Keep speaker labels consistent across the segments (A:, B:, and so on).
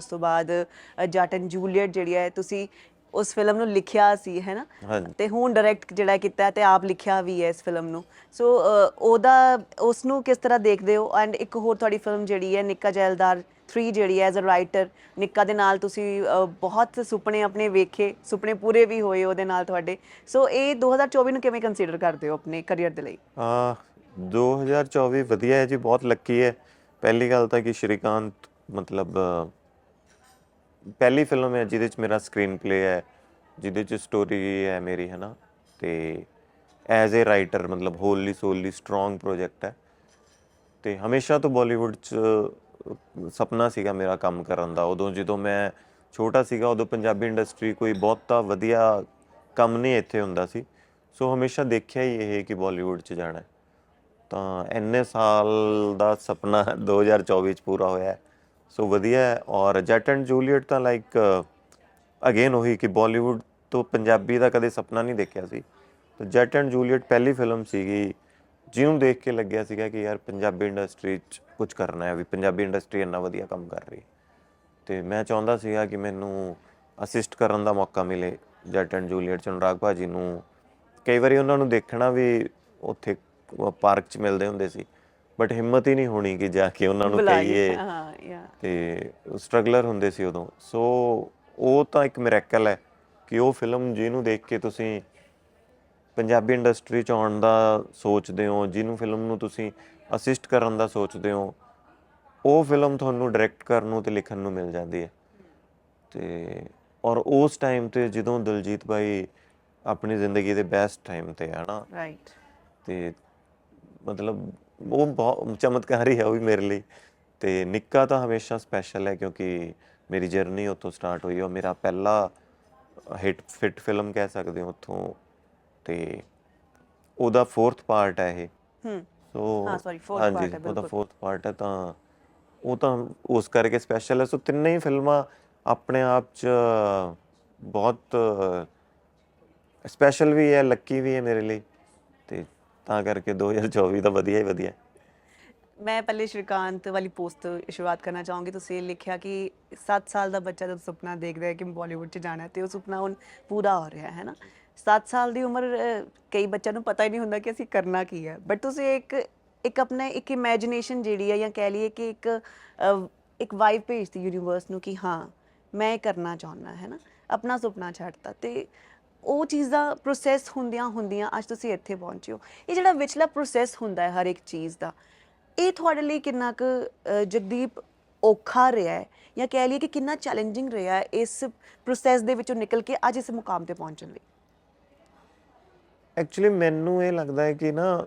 A: ਉਸ ਤੋਂ ਬਾਅਦ ਜੱਟ ਐਂਡ ਜੂਲੀਅਟ ਜਿਹੜੀ ਹੈ ਤੁਸੀਂ ਉਸ ਫਿਲਮ ਨੂੰ ਲਿਖਿਆ ਸੀ ਹੈ ਨਾ? ਤੇ ਹੁਣ ਡਾਇਰੈਕਟ ਜਿਹੜਾ ਕੀਤਾ ਤੇ ਆਪ ਲਿਖਿਆ ਵੀ ਹੈ ਇਸ ਫਿਲਮ ਨੂੰ। ਸੋ ਉਹਦਾ ਉਸ ਨੂੰ ਕਿਸ ਤਰ੍ਹਾਂ ਦੇਖਦੇ ਹੋ? ਐਂਡ ਇੱਕ ਹੋਰ ਤੁਹਾਡੀ ਫਿਲਮ ਜਿਹੜੀ ਹੈ ਨਿੱਕਾ ਜੈਲਦਾਰ 3 ਜਿਹੜੀ ਹੈ ਐਜ਼ ਅ ਰਾਈਟਰ ਨਿੱਕਾ ਦੇ ਨਾਲ ਤੁਸੀਂ ਬਹੁਤ ਸੁਪਨੇ ਆਪਣੇ ਵੇਖੇ ਸੁਪਨੇ ਪੂਰੇ ਵੀ ਹੋਏ ਉਹਦੇ ਨਾਲ ਤੁਹਾਡੇ। ਸੋ ਇਹ 2024 ਨੂੰ ਕਿਵੇਂ ਕੰਸੀਡਰ ਕਰਦੇ ਹੋ ਆਪਣੇ ਕੈਰੀਅਰ ਦੇ ਲਈ?
B: ਆ 2024 ਵਧੀਆ ਹੈ ਜੀ ਬਹੁਤ ਲੱਕੀ ਹੈ। ਪਹਿਲੀ ਗੱਲ ਤਾਂ ਕਿ ਸ਼੍ਰੀਕਾਂਤ ਮਤਲਬ ਪਹਿਲੀ ਫਿਲਮ ਹੈ ਜਿਹਦੇ ਚ ਮੇਰਾ ਸਕਰੀਨ ਪਲੇ ਹੈ ਜਿਹਦੇ ਚ ਸਟੋਰੀ ਹੈ ਮੇਰੀ ਹੈ ਨਾ ਤੇ ਐਜ਼ ਅ ਰਾਈਟਰ ਮਤਲਬ ਹੋਲੀ ਸੋਲੀ ਸਟਰੋਂਗ ਪ੍ਰੋਜੈਕਟ ਹੈ। ਤੇ ਹਮੇਸ਼ਾ ਤੋਂ ਬਾਲੀਵੁੱਡ ਚ ਅ, ਸੁਪਨਾ ਸੀਗਾ ਮੇਰਾ ਕੰਮ ਕਰਨ ਦਾ। ਉਦੋਂ ਜਦੋਂ ਮੈਂ ਛੋਟਾ ਸੀਗਾ ਉਦੋਂ ਪੰਜਾਬੀ ਇੰਡਸਟਰੀ ਕੋਈ ਬਹੁਤਾ ਵਧੀਆ ਕੰਮ ਨਹੀਂ ਇੱਥੇ ਹੁੰਦਾ ਸੀ। ਸੋ ਹਮੇਸ਼ਾ ਦੇਖਿਆ ਹੀ ਇਹ ਕਿ ਬਾਲੀਵੁੱਡ ਚ ਜਾਣਾ ਤਾਂ ਇੰਨੇ ਸਾਲ ਦਾ ਸੁਪਨਾ 2024 ਚ ਪੂਰਾ ਹੋਇਆ ਸੋ ਵਧੀਆ ਹੈ ਔਰ ਜੱਟ ਐਂਡ ਜੂਲੀਅਟ ਤਾਂ ਲਾਈਕ ਅਗੇਨ ਉਹੀ ਕਿ ਬਾਲੀਵੁੱਡ ਤੋਂ ਪੰਜਾਬੀ ਦਾ ਕਦੇ ਸੁਪਨਾ ਨਹੀਂ ਦੇਖਿਆ ਸੀ। ਤਾਂ ਜੱਟ ਐਂਡ ਜੂਲੀਅਟ ਪਹਿਲੀ ਫਿਲਮ ਸੀਗੀ ਜਿਹਨੂੰ ਦੇਖ ਕੇ ਲੱਗਿਆ ਸੀਗਾ ਕਿ ਯਾਰ ਪੰਜਾਬੀ ਇੰਡਸਟਰੀ 'ਚ ਕੁਝ ਕਰਨਾ ਹੈ, ਵੀ ਪੰਜਾਬੀ ਇੰਡਸਟਰੀ ਇੰਨਾ ਵਧੀਆ ਕੰਮ ਕਰ ਰਹੀ। ਹੈ ਤੇ ਮੈਂ ਚਾਹੁੰਦਾ ਸੀਗਾ ਕਿ ਮੈਨੂੰ ਅਸਿਸਟ ਕਰਨ ਦਾ ਮੌਕਾ ਮਿਲੇ ਜੱਟ ਐਂਡ ਜੂਲੀਅਟ ਚ। ਅਨੁਰਾਗ ਭਾਜੀ ਨੂੰ ਕਈ ਵਾਰੀ ਉਹਨਾਂ ਨੂੰ ਦੇਖਣਾ ਵੀ ਉੱਥੇ ਪਾਰਕ 'ਚ ਮਿਲਦੇ ਹੁੰਦੇ ਸੀ। ਬਟ ਹਿੰਮਤ ਹੀ ਨਹੀਂ ਹੋਣੀ ਕਿ ਜਾ ਕੇ ਉਹਨਾਂ ਨੂੰ ਕਹੀਏ।
A: ਹਾਂ ਯਾ
B: ਤੇ ਸਟਰਗਲਰ ਹੁੰਦੇ ਸੀ ਉਦੋਂ। ਸੋ ਉਹ ਤਾਂ ਇੱਕ ਮਿਰੈਕਲ ਹੈ ਕਿ ਉਹ ਫਿਲਮ ਜਿਹਨੂੰ ਦੇਖ ਕੇ ਤੁਸੀਂ ਪੰਜਾਬੀ ਇੰਡਸਟਰੀ ਚ ਆਉਣ ਦਾ ਸੋਚਦੇ ਹੋ ਜਿਹਨੂੰ ਫਿਲਮ ਨੂੰ ਤੁਸੀਂ ਅਸਿਸਟ ਕਰਨ ਦਾ ਸੋਚਦੇ ਹੋ ਉਹ ਫਿਲਮ ਤੁਹਾਨੂੰ ਡਾਇਰੈਕਟ ਕਰਨ ਨੂੰ ਤੇ ਲਿਖਣ ਨੂੰ ਮਿਲ ਜਾਂਦੀ ਹੈ। ਤੇ ਔਰ ਉਸ ਟਾਈਮ ਤੇ ਜਦੋਂ ਦਿਲਜੀਤ ਭਾਈ ਆਪਣੀ ਜ਼ਿੰਦਗੀ ਦੇ ਬੈਸਟ ਟਾਈਮ ਤੇ ਹੈ ਨਾ।
A: ਰਾਈਟ
B: ਤੇ ਮਤਲਬ ਉਹ ਬਹੁਤ ਚਮਤਕਾਰੀ ਹੈ ਉਹ ਵੀ ਮੇਰੇ ਲਈ। ਤੇ ਨਿੱਕਾ ਤਾਂ ਹਮੇਸ਼ਾ ਸਪੈਸ਼ਲ ਹੈ ਕਿਉਂਕਿ ਮੇਰੀ ਜਰਨੀ ਉੱਥੋਂ ਸਟਾਰਟ ਹੋਈ ਉਹ ਮੇਰਾ ਪਹਿਲਾ ਹਿੱਟ ਫਿਟ ਫਿਲਮ ਕਹਿ ਸਕਦੇ ਹੋ ਉੱਥੋਂ। ਤੇ ਉਹਦਾ ਫੋਰਥ ਪਾਰਟ ਹੈ ਇਹ।
A: ਹੂੰ।
B: ਸੋ
A: ਹਾਂ, fourth
B: ਹਾਂਜੀ
A: part ਹੈ,
B: ਉਹਦਾ
A: ਬਿਲਕੁਲ।
B: ਫੋਰਥ ਪਾਰਟ ਹੈ ਤਾਂ ਉਹ ਤਾਂ ਉਸ ਕਰਕੇ ਸਪੈਸ਼ਲ ਹੈ। ਸੋ ਤਿੰਨੇ ਹੀ ਫਿਲਮਾਂ ਆਪਣੇ ਆਪ ਚ ਬਹੁਤ ਸਪੈਸ਼ਲ ਵੀ ਹੈ ਲੱਕੀ ਵੀ ਹੈ ਮੇਰੇ ਲਈ। ਤੇ ਤਾਂ ਕਰਕੇ 2024 ਤਾਂ ਵਧੀਆ ਹੀ ਵਧੀਆ।
A: ਮੈਂ ਪਹਿਲੇ ਸ਼੍ਰੀਕਾਂਤ ਵਾਲੀ ਪੋਸਟ ਤੋਂ ਸ਼ੁਰੂਆਤ ਕਰਨਾ ਚਾਹੂੰਗੀ। ਤੁਸੀਂ ਲਿਖਿਆ ਕਿ 7 ਸਾਲ ਦਾ ਬੱਚਾ ਜਦ ਸੁਪਨਾ ਦੇਖਦਾ ਹੈ ਕਿ ਬਾਲੀਵੁੱਡ 'ਚ ਜਾਣਾ ਹੈ ਤੇ ਉਹ ਸੁਪਨਾ ਹੁਣ ਪੂਰਾ ਹੋ ਰਿਹਾ ਹੈ ਨਾ? 7 ਸਾਲ ਦੀ ਉਮਰ ਕਈ ਬੱਚਿਆਂ ਨੂੰ ਪਤਾ ਹੀ ਨਹੀਂ ਹੁੰਦਾ ਕਿ ਅਸੀਂ ਕਰਨਾ ਕੀ ਹੈ। ਬਟ ਤੁਸੀਂ ਇੱਕ ਇੱਕ ਆਪਣਾ ਇੱਕ ਇਮੇਜਿਨੇਸ਼ਨ ਜਿਹੜੀ ਹੈ ਜਾਂ ਕਹਿ ਲਈਏ ਕਿ ਇੱਕ ਅਹ, ਇੱਕ ਵਾਈਬ ਭੇਜਦੀ ਯੂਨੀਵਰਸ ਨੂੰ ਕਿ ਹਾਂ ਮੈਂ ਇਹ ਕਰਨਾ ਚਾਹੁੰਦਾ ਹੈ ਨਾ? ਆਪਣਾ ਸੁਪਨਾ ਛੱਡਤਾ ਤੇ ਉਹ ਚੀਜ਼ ਦਾ ਪ੍ਰੋਸੈਸ ਹੁੰਦਿਆਂ ਹੁੰਦਿਆਂ ਅੱਜ ਤੁਸੀਂ ਇੱਥੇ ਪਹੁੰਚੇ ਹੋ। ਇਹ ਜਿਹੜਾ ਵਿਚਲਾ ਪ੍ਰੋਸੈਸ ਹੁੰਦਾ ਹੈ ਹਰ ਇੱਕ ਚੀਜ਼ ਦਾ ਇਹ ਤੁਹਾਡੇ ਲਈ ਕਿੰਨਾ ਕੁ ਅ, ਜਗਦੀਪ ਔਖਾ ਰਿਹਾ ਹੈ ਜਾਂ ਕਹਿ ਲਈਏ ਕਿ ਕਿੰਨਾ ਚੈਲੰਜਿੰਗ ਰਿਹਾ ਹੈ ਇਸ ਪ੍ਰੋਸੈਸ ਦੇ ਵਿੱਚੋਂ ਨਿਕਲ ਕੇ ਅੱਜ ਇਸ ਮੁਕਾਮ ਤੇ ਪਹੁੰਚਣ ਲਈ?
B: ਐਕਚੁਅਲੀ ਮੈਨੂੰ ਇਹ ਲੱਗਦਾ ਹੈ ਕਿ ਨਾ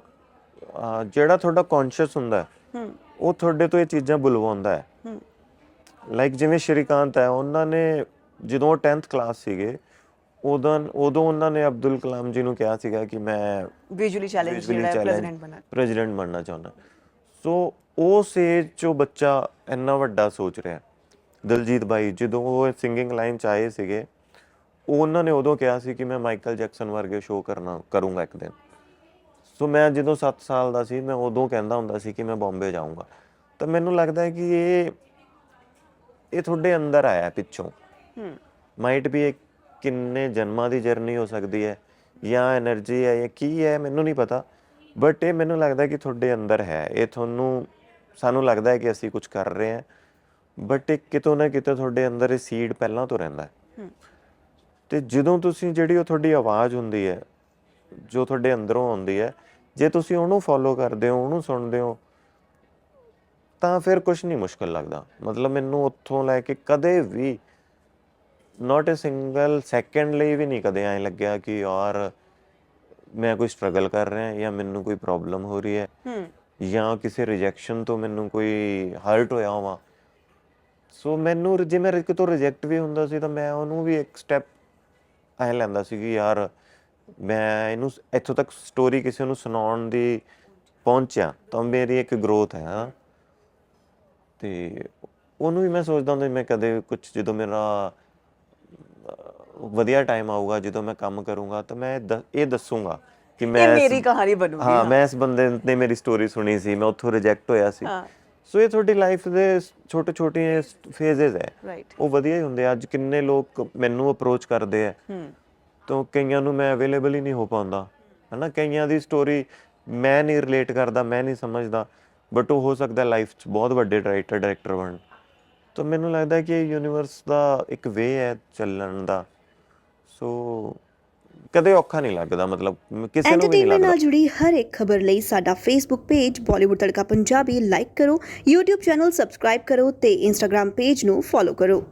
B: ਅਹ, ਜਿਹੜਾ ਤੁਹਾਡਾ ਕੌਨਸ਼ੀਅਸ ਹੁੰਦਾ ਹੈ
A: ਹੂੰ।
B: ਉਹ ਤੁਹਾਡੇ ਤੋਂ ਇਹ ਚੀਜ਼ਾਂ ਬੁਲਵਾਉਂਦਾ ਹੈ।
A: ਹੂੰ।
B: ਲਾਈਕ ਜਿਵੇਂ ਸ਼੍ਰੀਕਾਂਤ ਹੈ ਉਹਨਾਂ ਨੇ ਜਦੋਂ ਉਹ 10th ਕਲਾਸ ਸੀਗੇ ਉਦੋਂ ਉਦੋਂ ਉਹਨਾਂ ਨੇ ਅਬਦੁਲ ਕਲਾਮ ਜੀ ਨੂੰ ਕਿਹਾ ਸੀਗਾ ਕਿ ਮੈਂ
A: ਵਿਜ਼ੂਅਲੀ ਚੈਲੰਜ ਜਿਹੜਾ ਪ੍ਰੈਜ਼ੀਡੈਂਟ ਬਣਨਾ।
B: ਪ੍ਰੈਜ਼ੀਡੈਂਟ ਬਣਨਾ ਚਾਹੁੰਦਾ। ਸੋ ਉਸ ਏਜ 'ਚੋਂ ਬੱਚਾ ਇੰਨਾ ਵੱਡਾ ਸੋਚ ਰਿਹਾ। ਦਲਜੀਤ ਭਾਈ ਜਦੋਂ ਉਹ ਸਿੰਗਿੰਗ ਲਾਈਨ 'ਚ ਆਏ ਸੀਗੇ ਉਹ ਉਹਨਾਂ ਨੇ ਉਦੋਂ ਕਿਹਾ ਸੀ ਕਿ ਮੈਂ ਮਾਈਕਲ ਜੈਕਸਨ ਵਰਗੇ ਸ਼ੋਅ ਕਰਨਾ ਕਰੂੰਗਾ ਇੱਕ ਦਿਨ। ਸੋ ਮੈਂ ਜਦੋਂ 7 ਸਾਲ ਦਾ ਸੀ ਮੈਂ ਉਦੋਂ ਕਹਿੰਦਾ ਹੁੰਦਾ ਸੀ ਕਿ ਮੈਂ ਬੰਬੇ ਜਾਊਂਗਾ। ਤਾਂ ਮੈਨੂੰ ਲੱਗਦਾ ਹੈ ਕਿ ਇਹ ਇਹ ਤੁਹਾਡੇ ਅੰਦਰ ਆਇਆ ਪਿੱਛੋਂ।
A: ਹੂੰ।
B: ਮਾਈਟ ਵੀ ਇੱਕ ਕਿੰਨੇ ਜਨਮਾਂ ਦੀ ਜਰਨੀ ਹੋ ਸਕਦੀ ਹੈ ਜਾਂ એનર્ਜੀ ਹੈ ਜਾਂ ਕੀ ਹੈ ਮੈਨੂੰ ਨਹੀਂ ਪਤਾ ਬਟ ਇਹ ਮੈਨੂੰ ਲੱਗਦਾ ਕਿ ਤੁਹਾਡੇ ਅੰਦਰ ਹੈ। ਇਹ ਤੁਹਾਨੂੰ ਸਾਨੂੰ ਲੱਗਦਾ ਹੈ ਕਿ ਅਸੀਂ ਕੁਝ ਕਰ ਰਹੇ ਹਾਂ ਬਟ ਇਹ ਕਿਤੋਂ ਨਾ ਕਿਤੇ ਤੁਹਾਡੇ ਅੰਦਰ ਇਹ ਸੀਡ ਪਹਿਲਾਂ ਤੋਂ ਰਹਿੰਦਾ ਹੈ। ਤੇ ਜਦੋਂ ਤੁਸੀਂ ਜਿਹੜੀ ਉਹ ਤੁਹਾਡੀ ਆਵਾਜ਼ ਹੁੰਦੀ ਹੈ ਜੋ ਤੁਹਾਡੇ ਅੰਦਰੋਂ ਆਉਂਦੀ ਹੈ ਜੇ ਤੁਸੀਂ ਉਹਨੂੰ ਫੋਲੋ ਕਰਦੇ ਹੋ ਉਹਨੂੰ ਸੁਣਦੇ ਹੋ ਤਾਂ ਫਿਰ ਕੁਝ ਨਹੀਂ ਮੁਸ਼ਕਲ ਲੱਗਦਾ। ਮਤਲਬ ਮੈਨੂੰ ਉੱਥੋਂ ਲੈ ਕੇ ਕਦੇ ਵੀ ਨਾਟ ਅ ਸਿੰਗਲ ਸੈਕਿੰਡ ਲਈ ਵੀ ਨਹੀਂ ਕਦੇ ਐਂ ਲੱਗਿਆ ਕਿ ਯਾਰ ਮੈਂ ਕੋਈ ਸਟਰਗਲ ਕਰ ਰਿਹਾ ਜਾਂ ਮੈਨੂੰ ਕੋਈ ਪ੍ਰੋਬਲਮ ਹੋ ਰਹੀ ਹੈ
A: ਹੂੰ।
B: ਜਾਂ ਕਿਸੇ ਰਿਜੈਕਸ਼ਨ ਤੋਂ ਮੈਨੂੰ ਕੋਈ ਹਰਟ ਹੋਇਆ ਹੋਵਾ। ਸੋ ਮੈਨੂੰ ਜੇ ਮੈਂ ਕਿਤੋਂ ਰਿਜੈਕਟ ਵੀ ਹੁੰਦਾ ਸੀ ਤਾਂ ਮੈਂ ਉਹਨੂੰ ਵੀ ਇੱਕ ਸਟੈਪ ਐ ਲੈਂਦਾ ਸੀ ਕਿ ਯਾਰ ਮੈਂ ਇਹਨੂੰ ਇੱਥੋਂ ਤੱਕ ਸਟੋਰੀ ਕਿਸੇ ਨੂੰ ਸੁਣਾਉਣ ਦੀ ਪਹੁੰਚਿਆ ਤਾਂ ਮੇਰੀ ਇੱਕ ਗਰੋਥ ਹੈ। ਹਾਂ ਤੇ ਉਹਨੂੰ ਵੀ ਮੈਂ ਸੋਚਦਾ ਹੁੰਦਾ ਮੈਂ ਕਦੇ ਕੁਝ ਜਦੋਂ ਮੇਰਾ ਵਧੀਆ ਟਾਈਮ ਆਊਗਾ ਜਦੋਂ ਮੈਂ ਕੰਮ ਕਰੂੰਗਾ ਤਾਂ ਮੈਂ ਇਹ ਦ- ਇਹ ਦੱਸੂਗਾ ਕਿ ਮੈਂ
A: ਇਹ
B: ਇਸ-
A: ਮੇਰੀ ਕਹਾਣੀ ਬਣੂਗੀ
B: ਹਾਂ ਮੈਂ ਇਸ ਬੰਦੇ ਨੇ ਮੇਰੀ ਸਟੋਰੀ ਸੁਣੀ ਸੀ ਮੈਂ ਉੱਥੋਂ ਰਿਜੈਕਟ ਹੋਇਆ ਸੀ।
A: ਹਾਂ।
B: ਸੋ ਇਹ ਤੁਹਾਡੀ ਲਾਈਫ ਦੇ ਛੋਟੇ ਛੋਟੇ ਫੇਜ਼ਸ ਹੈ।
C: ਰਾਈਟ
B: ਉਹ ਵਧੀਆ ਹੀ ਹੁੰਦੇ ਆ। ਅੱਜ ਕਿੰਨੇ ਲੋਕ ਮੈਨੂੰ ਅਪਰੋਚ ਕਰਦੇ ਆ।
C: ਹੂੰ।
B: ਤਾਂ ਕਈਆਂ ਨੂੰ ਮੈਂ ਅਵੇਲੇਬਲ ਹੀ ਨਹੀਂ ਹੋ ਪਾਉਂਦਾ। ਹਨਾ ਕਈਆਂ ਦੀ ਸਟੋਰੀ ਮੈਂ ਨਹੀਂ ਰਿਲੇਟ ਕਰਦਾ ਮੈਂ ਨਹੀਂ ਸਮਝਦਾ। ਬਟ ਉਹ ਹੋ ਸਕਦਾ ਲਾਈਫ 'ਚ ਬਹੁਤ ਵੱਡੇ ਰਾਈਟਰ ਡਾਇਰੈਕਟਰ ਬਣ ਤਾਂ ਮੈਨੂੰ ਲੱਗਦਾ ਕਿ ਯੂਨੀਵਰਸ ਦਾ ਇੱਕ ਵੇ ਹੈ ਚੱਲਣ ਦਾ। ਸੋ ਕਦੇ ਔਖਾ ਨਹੀਂ ਲੱਗਦਾ ਮਤਲਬ ਕਿਸੇ ਨੂੰ ਵੀ ਨਹੀਂ ਲੱਗਦਾ
A: ਨਾਲ ਜੁੜੀ ਹਰ ਇੱਕ ਖਬਰ ਲਈ ਸਾਡਾ Facebook page Bollywood Tadka Punjabi like ਕਰੋ YouTube ਚੈਨਲ ਸਬਸਕ੍ਰਾਈਬ ਕਰੋ ਤੇ Instagram ਪੇਜ ਨੂੰ ਫੋਲੋ ਕਰੋ।